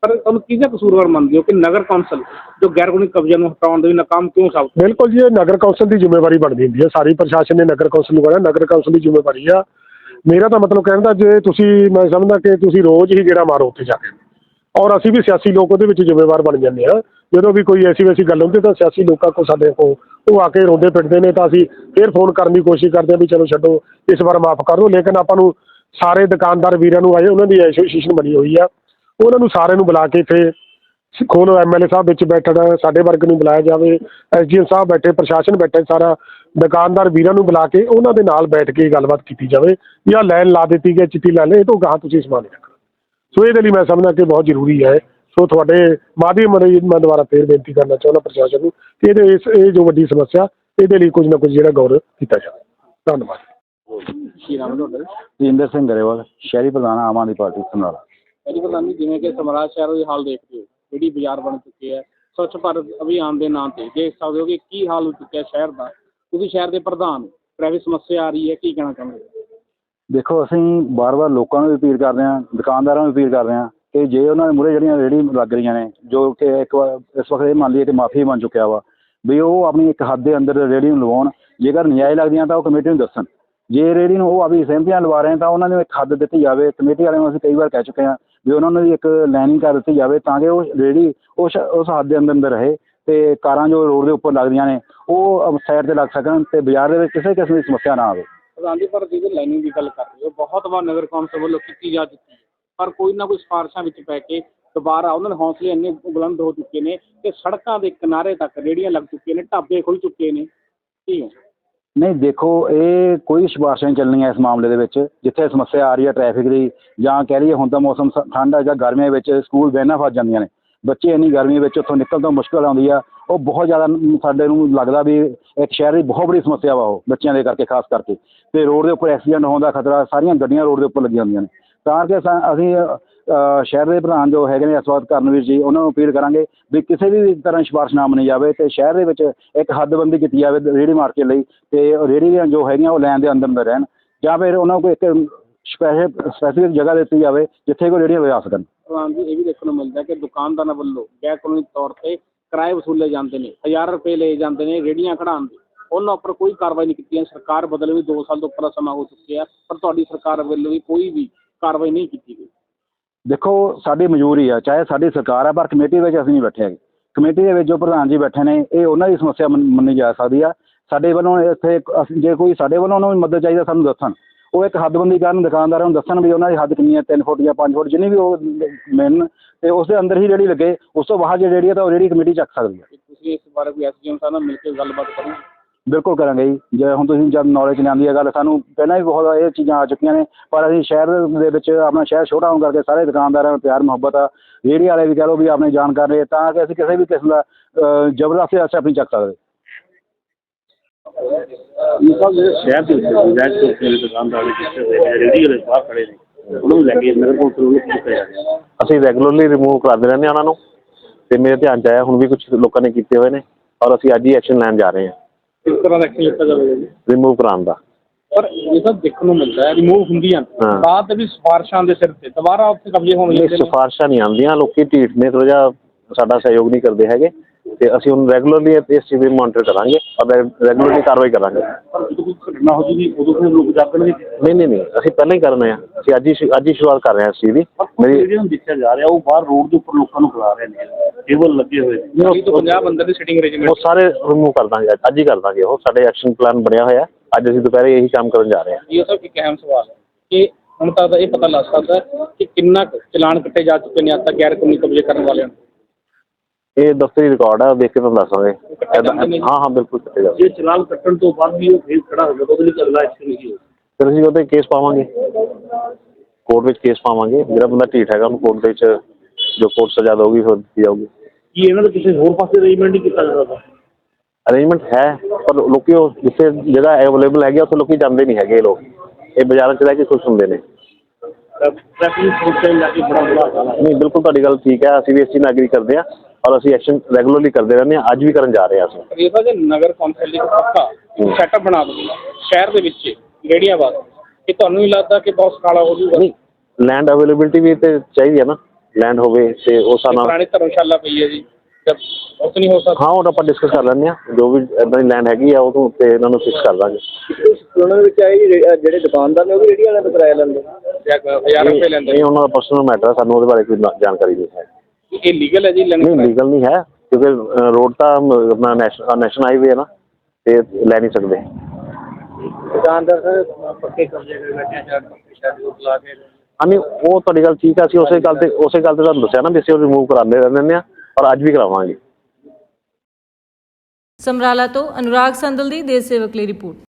ਪਰ ਤੁਹਾਨੂੰ ਕਿਹਦਾ ਕਸੂਰਵਾਰ ਮੰਨਦੇ ਹੋ ਕਿ ਨਗਰ ਕੌਂਸਲ ਜੋ ਗੈਰ ਕਾਨੂੰਨੀ ਕਬਜ਼ਿਆਂ ਨੂੰ ਹਟਾਉਣ ਦੇ ਵਿੱਚ ਨਾਕਾਮ ਕਿਉਂ ਸਾਬਤ ਬਿਲਕੁਲ ਜੀ, ਇਹ ਨਗਰ ਕੌਂਸਲ ਦੀ ਜ਼ਿੰਮੇਵਾਰੀ ਬਣਦੀ ਹੁੰਦੀ ਹੈ। ਸਾਰੀ ਪ੍ਰਸ਼ਾਸਨ ਨੇ ਨਗਰ ਕੌਂਸਲ ਨੂੰ ਕਹਿਣਾ ਨਗਰ ਕੌਂਸਲ ਦੀ ਜ਼ਿੰਮੇਵਾਰੀ ਆ। ਮੇਰਾ ਤਾਂ ਮਤਲਬ ਕਹਿਣ ਦਾ ਜੇ ਤੁਸੀਂ, ਮੈਂ ਸਮਝਦਾ ਕਿ ਤੁਸੀਂ ਰੋਜ਼ ਹੀ ਗੇੜਾ ਮਾਰੋ ਉੱਥੇ ਜਾ ਕੇ। ਔਰ ਅਸੀਂ ਵੀ ਸਿਆਸੀ ਲੋਕ ਉਹਦੇ ਵਿੱਚ ਜ਼ਿੰਮੇਵਾਰ ਬਣ ਜਾਂਦੇ ਆ ਜਦੋਂ ਵੀ ਕੋਈ ਐਸੀ ਵੈਸੀ ਗੱਲ ਹੁੰਦੀ ਤਾਂ ਸਿਆਸੀ ਲੋਕਾਂ ਕੋ ਸਾਡੇ ਕੋ ਉਹ ਆ ਕੇ ਰੋਂਦੇ ਪਿੱਟਦੇ ਨੇ ਤਾਂ ਅਸੀਂ ਫਿਰ ਫੋਨ ਕਰਨ ਦੀ ਕੋਸ਼ਿਸ਼ ਕਰਦੇ ਆ ਵੀ ਚਲੋ ਛੱਡੋ, ਇਸ ਵਾਰ ਮਾਫ ਕਰ ਦਿਓ। ਲੇਕਿਨ ਆਪਾਂ ਨੂੰ ਸਾਰੇ ਦੁਕਾਨਦਾਰ ਵੀਰਾਂ ਨੂੰ ਆਏ, ਉਹਨਾਂ ਦੀ ਐਸੋਸੀਏਸ਼ਨ ਬਣੀ ਹੋਈ ਆ। ਉਹਨਾਂ ਨੂੰ ਸਾਰਿਆਂ ਨੂੰ ਬੁਲਾ ਕੇ ਇੱਥੇ ਖੋਲੋ ਐਮਐਲਏ ਸਾਹਿਬ ਵਿੱਚ ਬੈਠਣ, ਸਾਡੇ ਵਰਗ ਨੂੰ ਬੁਲਾਇਆ ਜਾਵੇ ਐਸਡੀਐਮ ਸਾਹਿਬ ਬੈਠੇ, ਪ੍ਰਸ਼ਾਸਨ ਬੈਠੇ, ਸਾਰਾ ਦੁਕਾਨਦਾਰ ਵੀਰਾਂ ਨੂੰ ਬੁਲਾ ਕੇ ਉਹਨਾਂ ਦੇ ਨਾਲ ਬੈਠ ਕੇ ਗੱਲਬਾਤ ਕੀਤੀ ਜਾਵੇ, ਜਾਂ ਲਾਈਨ ਲਾ ਦਿੱਤੀ ਗਈ, ਚਿੱਠੀ ਲੈ ਲੈ ਇਹ ਤੋਂ ਗਾਹਾਂ ਤੁਸੀਂ ਸਮਾਨ ਨਹੀਂ ਰੱਖਣਾ ਸੋ ਇਹਦੇ ਲਈ ਮੈਂ ਸਮਝਦਾ ਕਿ ਬਹੁਤ ਜ਼ਰੂਰੀ ਹੈ। ਸੋ ਤੁਹਾਡੇ ਮਾਧਿਅਮ ਰਾਹੀਂ ਮੈਂ ਦੁਬਾਰਾ ਫੇਰ ਬੇਨਤੀ ਕਰਨਾ ਚਾਹੁੰਦਾ ਪ੍ਰਸ਼ਾਸਨ ਨੂੰ ਕਿ ਇਹਦੇ ਇਸ ਇਹ ਜੋ ਵੱਡੀ ਸਮੱਸਿਆ, ਇਹਦੇ ਲਈ ਕੁਝ ਨਾ ਕੁਝ ਜਿਹੜਾ ਗੌਰ ਕੀਤਾ ਜਾਵੇ। ਧੰਨਵਾਦ। ਕੀ ਨਾਮ ਤੁਹਾਡਾ ਜੀਂਦਰ ਸਿੰਘ ਗਰੇਵਾਲ, ਸ਼ਹਿਰੀ ਪ੍ਰਧਾਨ ਆਮ ਆਦਮੀ ਪਾਰਟੀ, ਸਮਰਾਲਾ। ਪਹਿਲੀ ਪ੍ਰਧਾਨ ਜੀ ਜਿਵੇਂ ਕਿ ਸਮਰਾਜ ਸ਼ਹਿਰ ਦੇ ਹਾਲ ਦੇਖਦੇ ਹੋ, ਜਿਹੜੀ ਬਾਜ਼ਾਰ ਬਣ ਚੁੱਕੀ ਹੈ, ਸਵੱਛ ਭਾਰਤ ਅਭਿਆਨ ਦੇ ਨਾਂ ਤੇ ਦੇਖ ਸਕਦੇ ਹੋ ਕਿ ਕੀ ਹਾਲ ਹੋ ਚੁੱਕਿਆ ਸ਼ਹਿਰ ਦਾ, ਤੁਸੀਂ ਸ਼ਹਿਰ ਦੇ ਪ੍ਰਧਾਨ ਟ੍ਰੈਫਿਕ ਸਮੱਸਿਆ ਆ ਰਹੀ ਹੈ, ਕੀ ਕਹਿਣਾ ਚਾਹੁੰਦੇ ਹੋ ਦੇਖੋ, ਅਸੀਂ ਬਾਰ-ਬਾਰ ਲੋਕਾਂ ਨੂੰ ਵੀ ਅਪੀਲ ਕਰਦੇ ਹਾਂ, ਦੁਕਾਨਦਾਰਾਂ ਨੂੰ ਵੀ ਅਪੀਲ ਕਰਦੇ ਹਾਂ, ਕਿ ਜੇ ਉਹਨਾਂ ਦੇ ਮੂਹਰੇ ਜਿਹੜੀਆਂ ਰੇਹੜੀ ਲੱਗ ਰਹੀਆਂ ਨੇ, ਜੋ ਕਿ ਇੱਕ ਵਾਰ, ਇਸ ਵਕਤ ਇਹ ਮੰਨ ਲਈਏ ਕਿ ਮਾਫੀ ਬਣ ਚੁੱਕਿਆ ਵਾ, ਵੀ ਉਹ ਆਪਣੀ ਇੱਕ ਹੱਦ ਦੇ ਅੰਦਰ ਰੇਹੜੀ ਨੂੰ ਲਵਾਉਣ, ਜੇਕਰ ਨਜਾਇਜ਼ ਲੱਗਦੀਆਂ ਤਾਂ ਉਹ ਕਮੇਟੀ ਨੂੰ ਦੱਸਣ। ਜੇ ਰੇਹੜੀ ਨੂੰ ਉਹ ਆਪਣੀ ਸਹਿਮਤੀਆਂ ਲਵਾ ਰਹੇ ਤਾਂ ਉਹਨਾਂ ਨੂੰ ਇੱਕ ਹੱਦ ਦਿੱਤੀ ਜਾਵੇ, ਕਮੇਟੀ ਵਾਲਿਆਂ ਨੂੰ ਅਸੀਂ ਕਈ ਵਾਰ ਕਹਿ ਚੁੱਕੇ ਹਾਂ ਵੀ ਉਹਨਾਂ ਨੂੰ ਵੀ ਇੱਕ ਲਾਈਨਿੰਗ ਕਰ ਦਿੱਤੀ ਜਾਵੇ ਤਾਂ ਕਿ ਉਹ ਰੇਹੜੀ ਉਸ ਉਸ ਹੱਦ ਦੇ ਅੰਦਰ ਅੰਦਰ ਰਹੇ ਅਤੇ ਕਾਰਾਂ ਜੋ ਰੋਡ ਦੇ ਉੱਪਰ ਲੱਗਦੀਆਂ ਨੇ, ਉਹ ਸਾਈਡ ਤੇ ਲੱਗ ਸਕਣ ਅਤੇ ਬਾਜ਼ਾਰ ਦੇ ਵਿੱਚ ਕਿਸੇ ਕਿਸਮ ਦੀ ਸਮੱਸਿਆ ਨਾ ਆਵੇ। ਪ੍ਰਧਾਨ ਪਰ ਜਿਹਦੇ ਲਾਈਨਿੰਗ ਦੀ ਗੱਲ ਕਰ ਰਹੇ ਹੋ, ਬਹੁਤ ਵਾਰ ਨਗਰ ਕੌਂਸਲ ਵੱਲੋਂ ਕੀਤੀ ਜਾ ਚੁੱਕੀ ਹੈ, ਪਰ ਕੋਈ ਨਾ ਕੋਈ ਸਿਫਾਰਸ਼ਾਂ ਵਿੱਚ ਪੈ ਕੇ ਦੁਬਾਰਾ ਉਹਨਾਂ ਦੇ ਹੌਸਲੇ ਇੰਨੇ ਬੁਲੰਦ ਹੋ ਚੁੱਕੇ ਨੇ ਕਿ ਸੜਕਾਂ ਦੇ ਕਿਨਾਰੇ ਤੱਕ ਰੇਹੜੀਆਂ ਲੱਗ ਚੁੱਕੀਆਂ ਨੇ, ਢਾਬੇ ਖੁੱਲ੍ਹ ਚੁੱਕੇ ਨੇ। ਠੀਕ ਹੈ? ਨਹੀਂ, ਦੇਖੋ, ਇਹ ਕੋਈ ਸਿਫਾਰਸ਼ ਨਹੀਂ ਚੱਲਣੀਆਂ ਇਸ ਮਾਮਲੇ ਦੇ ਵਿੱਚ, ਜਿੱਥੇ ਸਮੱਸਿਆ ਆ ਰਹੀ ਹੈ ਟ੍ਰੈਫਿਕ ਦੀ, ਜਾਂ ਕਹਿ ਲਈਏ ਹੁਣ ਤਾਂ ਮੌਸਮ ਸ- ਠੰਡ ਹੈ ਜਾਂ ਗਰਮੀਆਂ ਵਿੱਚ ਸਕੂਲ ਵੈਨਾਂ ਫਸ ਜਾਂਦੀਆਂ ਨੇ। ਬੱਚੇ ਇੰਨੀ ਗਰਮੀ ਵਿੱਚ ਉੱਥੋਂ ਨਿਕਲਣ ਤੋਂ ਮੁਸ਼ਕਿਲ ਆਉਂਦੀ ਆ। ਉਹ ਬਹੁਤ ਜ਼ਿਆਦਾ ਸਾਡੇ ਨੂੰ ਲੱਗਦਾ ਵੀ ਇੱਕ ਸ਼ਹਿਰ ਦੀ ਬਹੁਤ ਬੜੀ ਸਮੱਸਿਆ ਵਾ ਉਹ, ਬੱਚਿਆਂ ਦੇ ਕਰਕੇ ਖਾਸ ਕਰਕੇ। ਅਤੇ ਰੋਡ ਦੇ ਉੱਪਰ ਐਕਸੀਡੈਂਟ ਹੋਣ ਦਾ ਖਤਰਾ ਸਾਰੀਆਂ ਗੱਡੀਆਂ ਰੋਡ ਦੇ ਉੱਪਰ ਲੱਗੀਆਂ ਹੁੰਦੀਆਂ ਨੇ। ਤਾਂ ਕਿ ਅਸਾਂ- ਅਸੀਂ ਸ਼ਹਿਰ ਦੇ ਪ੍ਰਧਾਨ ਜੋ ਹੈਗੇ ਨੇ ਅਸਵਾਦ ਕਰਨਵੀਰ ਜੀ, ਉਹਨਾਂ ਨੂੰ ਅਪੀਲ ਕਰਾਂਗੇ ਵੀ ਕਿਸੇ ਵੀ ਤਰ੍ਹਾਂ ਸਿਫਾਰਿਸ਼ ਨਾ ਮੰਨੀ ਜਾਵੇ ਤੇ ਸ਼ਹਿਰ ਦੇ ਵਿੱਚ ਇੱਕ ਹੱਦਬੰਦੀ ਕੀਤੀ ਜਾਵੇ ਰੇਹੜੀ ਮਾਰਕੀਟ ਲਈ ਤੇ ਰੇਹੜੀ ਦੀਆਂ ਜੋ ਹੈਗੀਆਂ ਉਹ ਲੈਣ ਦੇ ਅੰਦਰ ਅੰਦਰ ਰਹਿਣ ਜਾਂ ਫਿਰ ਉਹਨਾਂ ਨੂੰ ਕੋਈ ਇੱਕ ਸਪੈਸ਼ਲ ਸਪੈਸੀਫਿਕ ਜਗ੍ਹਾ ਦਿੱਤੀ ਜਾਵੇ ਜਿੱਥੇ ਕੋਈ ਰੇਹੜੀਆਂ ਲਗਾ ਸਕਣ। ਪ੍ਰਧਾਨ ਜੀ, ਇਹ ਵੀ ਦੇਖਣ ਨੂੰ ਮਿਲਦਾ ਕਿ ਦੁਕਾਨਦਾਰਾਂ ਵੱਲੋਂ ਗੈਰ ਕਾਨੂੰਨੀ ਤੌਰ ਤੇ ਕਿਰਾਏ ਵਸੂਲੇ ਜਾਂਦੇ ਨੇ, ਹਜ਼ਾਰ ਰੁਪਏ ਲਏ ਜਾਂਦੇ ਨੇ ਰੇਹੜੀਆਂ ਖੜਾਉਣ ਦੇ। ਉਹਨਾਂ ਉੱਪਰ ਕੋਈ ਕਾਰਵਾਈ ਨਹੀਂ ਕੀਤੀ ਸਰਕਾਰ ਬਦਲੇ ਵੀ 2 ਸਾਲ ਤੋਂ ਉੱਪਰ ਸਮਾਂ ਹੋ ਚੁੱਕਿਆ, ਪਰ ਤੁਹਾਡੀ ਸਰਕਾਰ ਵੱਲੋਂ ਵੀ ਕੋਈ ਵੀ ਕਾਰਵਾਈ ਨਹੀਂ ਕੀਤੀ ਗਈ। ਦੇਖੋ, ਸਾਡੀ ਮਜਬੂਰੀ ਆ, ਚਾਹੇ ਸਾਡੀ ਸਰਕਾਰ ਆ, ਪਰ ਕਮੇਟੀ ਵਿੱਚ ਅਸੀਂ ਨਹੀਂ ਬੈਠੇ ਹੈਗੇ। ਕਮੇਟੀ ਦੇ ਵਿੱਚ ਜੋ ਪ੍ਰਧਾਨ ਜੀ ਬੈਠੇ ਨੇ, ਇਹ ਉਹਨਾਂ ਦੀ ਸਮੱਸਿਆ ਮੰਨ- ਮੰਨੀ ਜਾ ਸਕਦੀ ਆ। ਸਾਡੇ ਵੱਲੋਂ ਇੱਥੇ ਅਸੀਂ- ਜੇ ਕੋਈ ਸਾਡੇ ਵੱਲੋਂ ਉਹਨਾਂ ਨੂੰ ਮਦਦ ਚਾਹੀਦਾ ਸਾਨੂੰ ਦੱਸਣ। ਉਹ ਇੱਕ ਹੱਦਬੰਦੀ ਕਰਨ ਦੁਕਾਨਦਾਰਾਂ ਨੂੰ ਦੱਸਣ ਵੀ ਉਹਨਾਂ ਦੀ ਹੱਦ ਕਿੰਨੀ ਹੈ 3 ਫੁੱਟ ਜਾਂ 5 ਫੁੱਟ, ਜਿੰਨੀ ਵੀ ਉਹ ਮਿਲਣ ਤੇ ਉਸ ਦੇ ਅੰਦਰ ਹੀ ਰੇੜੀ ਲੱਗੇ, ਉਸ ਤੋਂ ਬਾਅਦ ਜੇ ਰੇੜੀ ਆ, ਤਾਂ ਉਹ ਰੇੜੀ ਕਮੇਟੀ ਚੱਕ ਸਕਦੀ ਹੈ ਤੁਸੀਂ ਇਸ ਬਾਰੇ ਕੋਈ ਐਸਡੀਐਮ ਸਾਹਿਬ ਨਾਲ ਮਿਲ ਕੇ ਗੱਲਬਾਤ ਕਰੋ ਬਿਲਕੁਲ ਕਰਾਂਗੇ ਜੀ। ਜੇ ਹੁਣ ਤੁਸੀਂ ਜਦ ਨੌਲੇਜ ਲਿਆਂਦੀ ਹੈ ਗੱਲ ਸਾਨੂੰ ਪਹਿਲਾਂ ਵੀ ਬਹੁਤ ਇਹ ਚੀਜ਼ਾਂ ਆ ਚੁੱਕੀਆਂ ਨੇ ਪਰ ਅਸੀਂ ਸ਼ਹਿਰ ਦੇ ਵਿੱਚ ਆਪਣਾ ਸ਼ਹਿਰ ਛੋਟਾ ਹੋਣ ਕਰਕੇ ਸਾਰੇ ਦੁਕਾਨਦਾਰਾਂ ਨੂੰ ਪਿਆਰ ਮੁਹੱਬਤ ਆ। ਰੇਹੜੀ ਵਾਲੇ ਵੀ ਕਹਿ ਲਓ ਵੀ ਆਪਣੇ ਜਾਣਕਾਰ ਨੇ ਤਾਂ ਕਿ ਅਸੀਂ ਕਿਸੇ ਵੀ ਕਿਸਮ ਦਾ ਜ਼ਬਰਦਸਤੀ ਅਸਰ ਨਹੀਂ ਚੱਕ ਸਕਦੇ। ਸ਼ਹਿਰ ਦੇ ਵਿੱਚ ਰੈਡ ਚੌਕ ਦੇ ਦੁਕਾਨਦਾਰ ਨੇ ਕਿਸੇ ਦੇ ਰੇਹੜੀ ਵਾਲੇ ਬਾਹਰ ਖੜੇ ਨੇ ਉਹਨੂੰ ਲੈ ਕੇ ਮੇਰੇ ਕੋਲ ਜ਼ਰੂਰ ਕੀਤਾ ਜਾ ਰਿਹਾ ਅਸੀਂ ਰੈਗੂਲਰਲੀ ਰਿਮੂਵ ਕਰਦੇ ਰਹਿੰਦੇ ਹਾਂ ਉਹਨਾਂ ਨੂੰ। ਤੇ ਮੇਰੇ ਧਿਆਨ 'ਚ ਆਇਆ ਹੁਣ ਵੀ ਕੁਝ ਲੋਕਾਂ ਨੇ ਕੀਤੇ ਹੋਏ ਨੇ ਔਰ ਅਸੀਂ ਅੱਜ ਹੀ ਐਕਸ਼ਨ ਲੈਣ ਜਾ ਰਹੇ ਹਾਂ। ਇਸ ਤਰ੍ਹਾਂ ਦਾ ਐਕਸ਼ਨ ਲਿੱਤਾ ਜਾਵੇਗਾ ਜੀ ਰਿਮੂਵ ਕਰਾਉਣ ਦਾ ਪਰ ਇਹ ਤਾਂ ਦੇਖਣ ਨੂੰ ਮਿਲਦਾ ਹੈ ਰਿਮੂਵ ਹੁੰਦੀਆਂ ਨੇ। ਹਾਂ। ਬਾਅਦ ਦੇ ਵੀ ਸਿਫਾਰਸ਼ਾਂ ਦੇ ਸਿਰ ਤੇ ਦੁਬਾਰਾ ਉੱਥੇ ਕਬਜ਼ੇ ਹੋਣ ਇਹ ਲੱਗਦੇ ਨੇ ਸਿਫਾਰਸ਼ਾਂ ਨਹੀਂ ਆਉਂਦੀਆਂ ਲੋਕੀ ਢੀਠ ਨੇ ਥੋੜ੍ਹਾ ਜਿਹਾ ਸਾਡਾ ਸਹਿਯੋਗ ਨਹੀਂ ਕਰਦੇ ਹੈਗੇ ਤੇ ਅਸੀਂ ਹੁਣ ਰੈਗੂਲਰਲੀ ਇਸ ਚੀਜ਼ ਦੀ ਮੋਨੀਟਰ ਕਰਾਂਗੇ ਔਰ ਰੈਗੂਲਰਲੀ ਕਾਰਵਾਈ ਕਰਾਂਗੇ। ਪਰ ਜਦੋਂ ਕੋਈ ਘਟਨਾ ਹੋ ਜੂਗੀ ਉਦੋਂ ਫਿਰ ਲੋਕ ਜਾਗਣਗੇ? ਨਹੀਂ ਨਹੀਂ ਨਹੀਂ ਅਸੀਂ ਪਹਿਲਾਂ ਹੀ ਕਰਨੇ ਆ। ਅਸੀਂ ਅੱਜ ਹੀ ਸ਼ੁ- ਅੱਜ ਹੀ ਸ਼ੁਰੂਆਤ ਕਰ ਰਹੇ ਹਾਂ ਇਸ ਚੀਜ਼ ਦੀ। ਮੇਰੀ ਜਿਹੜੇ ਨੂੰ ਦੇਖਿਆ ਜਾ ਰਿਹਾ ਉਹ ਬਾਹਰ ਰੋਡ ਦੇ ਉੱਪਰ ਲੋਕਾਂ ਨੂੰ ਖਿਲਾ ਰਹੇ ਨੇ। ਟੇਬਲ ਲੱਗੇ ਹੋਏ ਨੇ। ਵੀਹ ਤੋਂ 50 ਬੰਦੇ ਦੀ ਸਿਟਿੰਗ ਅਰੇਂਜਮੈਂਟ ਉਹ ਸਾਰੇ ਰਿਮੂਵ ਕਰ ਦਾਂਗੇ ਅੱਜ- ਅੱਜ ਹੀ ਕਰ ਦਾਂਗੇ। ਉਹ ਸਾਡੇ ਐਕਸ਼ਨ ਪਲਾਨ ਬਣਿਆ ਹੋਇਆ। ਅੱਜ ਅਸੀਂ ਦੁਪਹਿਰੇ ਇਹੀ ਕੰਮ ਕਰਨ ਜਾ ਰਹੇ ਹਾਂ। ਇਹ ਸਭ ਇੱਕ ਅਹਿਮ ਸਵਾਲ ਹੈ ਕਿ ਹੁਣ ਤੱਕ ਤਾਂ ਇਹ ਪਤਾ ਲੱਗ ਸਕਦਾ ਹੈ ਕਿ ਕਿੰਨਾ ਕੁ ਚਲਾਨ ਕੱਟੇ ਜਾ ਚੁੱਕੇ ਨੇ ਅੱਜ ਤੱਕ ਗੈਰ ਕਾਨੂੰਨੀ ਕਬਜ਼ੇ ਕਰਨ ਵਾਲਿਆਂ ਨੂੰ। ਇਹ ਦਫ਼ਤਰੀ ਰਿਕਾਰਡ ਆ ਦੇਖ ਕੇ ਤੁਹਾਨੂੰ ਦੱਸਾਂਗੇ? ਹਾਂ ਹਾਂ ਬਿਲਕੁਲ ਕੱਟੇ ਜਾਓ ਜੇ ਚਲਾਨ ਕੱਟਣ ਤੋਂ ਬਾਅਦ ਵੀ ਉਹ ਫੇਰ ਖੜਾ ਹੋ ਜਾਵੇ ਉਹਦੇ ਲਈ ਅਗਲਾ ਐਕਸ਼ਨ ਕੀ ਹੋਵੇ ਫਿਰ ਅਸੀਂ ਉਹਤੇ ਕੇਸ ਪਾਵਾਂਗੇ। ਕੋਰਟ ਵਿੱਚ ਕੇਸ ਪਾਵਾਂਗੇ। ਜਿਹੜਾ ਬੰਦਾ ਢੀਠ ਹੈਗਾ ਉਹਨੂੰ ਕੋਰਟ ਦੇ ਵਿੱਚ ਜੋ ਕੋਰਟ ਸਜ਼ਾ ਦੇਊਗੀ ਫਿਰ ਦਿੱਤੀ ਜਾਊਗੀ। ਕੀ ਇਹਨਾਂ ਦਾ ਕਿਸੇ ਹੋਰ ਪਾਸੇ ਅਰੇਂਜਮੈਂਟ ਨਹੀਂ ਕੀਤਾ ਜਾ ਸਕਦਾ ਅਰੇਂਜਮੈਂਟ ਹੈ ਪਰ ਲੋਕੀ ਉਹ ਜਿੱਥੇ ਜਗ੍ਹਾ ਅਵੇਲੇਬਲ ਹੈਗੀ ਆ, ਉੱਥੇ ਲੋਕੀ ਜਾਂਦੇ ਨਹੀਂ ਹੈਗੇ ਇਹ ਲੋਕ। ਇਹ ਬਾਜ਼ਾਰਾਂ 'ਚ ਰਹਿ ਕੇ ਖੁਸ਼ ਹੁੰਦੇ ਨੇ। ਟ੍ਰੈਫਿਕ ਸੁਰੱਖਿਆ ਨੂੰ ਲੈ ਕੇ ਬੜਾ ਬੜਾ ਹਾਲ ਹੈ ਨਹੀਂ ਬਿਲਕੁਲ ਤੁਹਾਡੀ ਗੱਲ ਠੀਕ ਹੈ। ਅਸੀਂ ਵੀ ਇਸ ਚੀਜ਼ ਨਾਲ ਐਗਰੀ ਕਰਦੇ ਹਾਂ ਔਰ ਅਸੀਂ ਐਕਸ਼ਨ ਰੈਗੂਲਰਲੀ ਕਰਦੇ ਰਹਿੰਦੇ ਹਾਂ। ਅੱਜ ਵੀ ਕਰਨ ਜਾ ਰਹੇ ਹਾਂ ਅਸੀਂ। ਤਾਂ ਜੇ ਨਗਰ ਕੌਂਸਲ ਦੀ ਇੱਕ ਪੱਕਾ ਸੈਟਅਪ ਬਣਾ ਦੋ ਸ਼ਹਿਰ ਦੇ ਵਿੱਚ ਰੇੜੀਆਂ ਵਾਸਤੇ ਇਹ ਤੁਹਾਨੂੰ ਨਹੀਂ ਲੱਗਦਾ ਕਿ ਬਹੁਤ ਕਾਲਾ ਹੋ ਜੂਗਾ ਨਹੀਂ ਲੈਂਡ ਅਵੇਲੇਬਿਲਟੀ ਵੀ ਤੇ ਚਾਹੀਦੀ ਹੈ ਨਾ। ਲੈਂਡ ਹੋਵੇ ਤੇ ਉਸ ਹਿਸਾਬ ਨਾਲ ਪੁਰਾਣੀ ਧਰਮਸ਼ਾਲਾ ਪਈ ਹੈ ਜੀ। ਜਦ ਉਸ ਨਹੀਂ ਹੋ ਸਕਦਾ। ਹਾਂ ਉਹ ਆਪਾਂ ਡਿਸਕਸ ਕਰ ਲੈਂਦੇ ਹਾਂ। ਜੋ ਵੀ ਇਦਾਂ ਦੀ ਲੈਂਡ ਹੈਗੀ ਆ ਉਹ ਤੋਂ ਤੇ ਇਹਨਾਂ ਨੂੰ ਫਿਕਸ ਕਰ ਦਾਂਗੇ। ਉਹਨਾਂ ਦੇ ਵਿੱਚ ਆਈ ਜਿਹੜੇ ਦੁਕਾਨਦਾਰ ਨੇ ਉਹ ਵੀ ਰੇੜੀ ਵਾਲਿਆਂ ਤੋਂ ਕਿਰਾਇਆ ਲੈਂਦੇ ਜਾਂ ਹਜ਼ਾਰ ਰੁਪਏ ਲੈਂਦੇ ਇਹ ਉਹਨਾਂ ਦਾ ਪਰਸਨਲ ਮੈਟਰ ਹੈ ਸਾਨੂੰ ਉਹਦੇ ਬਾਰੇ ਕੋਈ ਨਾ- ਜਾਣਕਾਰੀ ਨਹੀਂ ਹੈ। ਇਹ ਲੀਗਲ ਹੈ ਜੀ ਲੈਣ ਨਹੀਂ ਲੀਗਲ ਨਹੀਂ ਹੈ ਕਿਉਂਕਿ ਰੋਡ ਤਾਂ ਆਪਣਾ ਨੈਸ਼ਨਲ ਨੈਸ਼ਨਲ ਹਾਈਵੇ ਹੈ ਨਾ ਤੇ ਲੈ ਨਹੀਂ ਸਕਦੇ। ਦੁਕਾਨਦਾਰ ਸਰ ਪੱਕੇ ਕਬਜ਼ੇ ਕਰ ਬੈਠੇ ਜਾਂ ਪੱਕੇ ਸ਼ੈਡਿਊਲ ਲਾ ਕੇ। ਹਾਂ ਨਹੀਂ ਉਹ ਤੁਹਾਡੀ ਗੱਲ ਠੀਕ ਹੈ ਅਸੀਂ ਉਸੇ ਗੱਲ ਤੇ ਉਸੇ ਗੱਲ ਤੇ ਤੁਹਾਨੂੰ ਦੱਸਿਆ ਨਾ ਵੀ ਅਸੀਂ ਉਹ ਰਿਮੂਵ ਕਰਾਉਂਦੇ ਰਹਿੰਦੇ ਹਾਂ ਔਰ ਅੱਜ ਵੀ ਕਰਾਵਾਂਗੇ। ਸਮਰਾਲਾ ਤੋਂ ਅਨੁਰਾਗ ਸੰਦਲ ਦੀ ਦੇਸ਼ ਸੇਵਕ ਲਈ ਰਿਪੋਰਟ।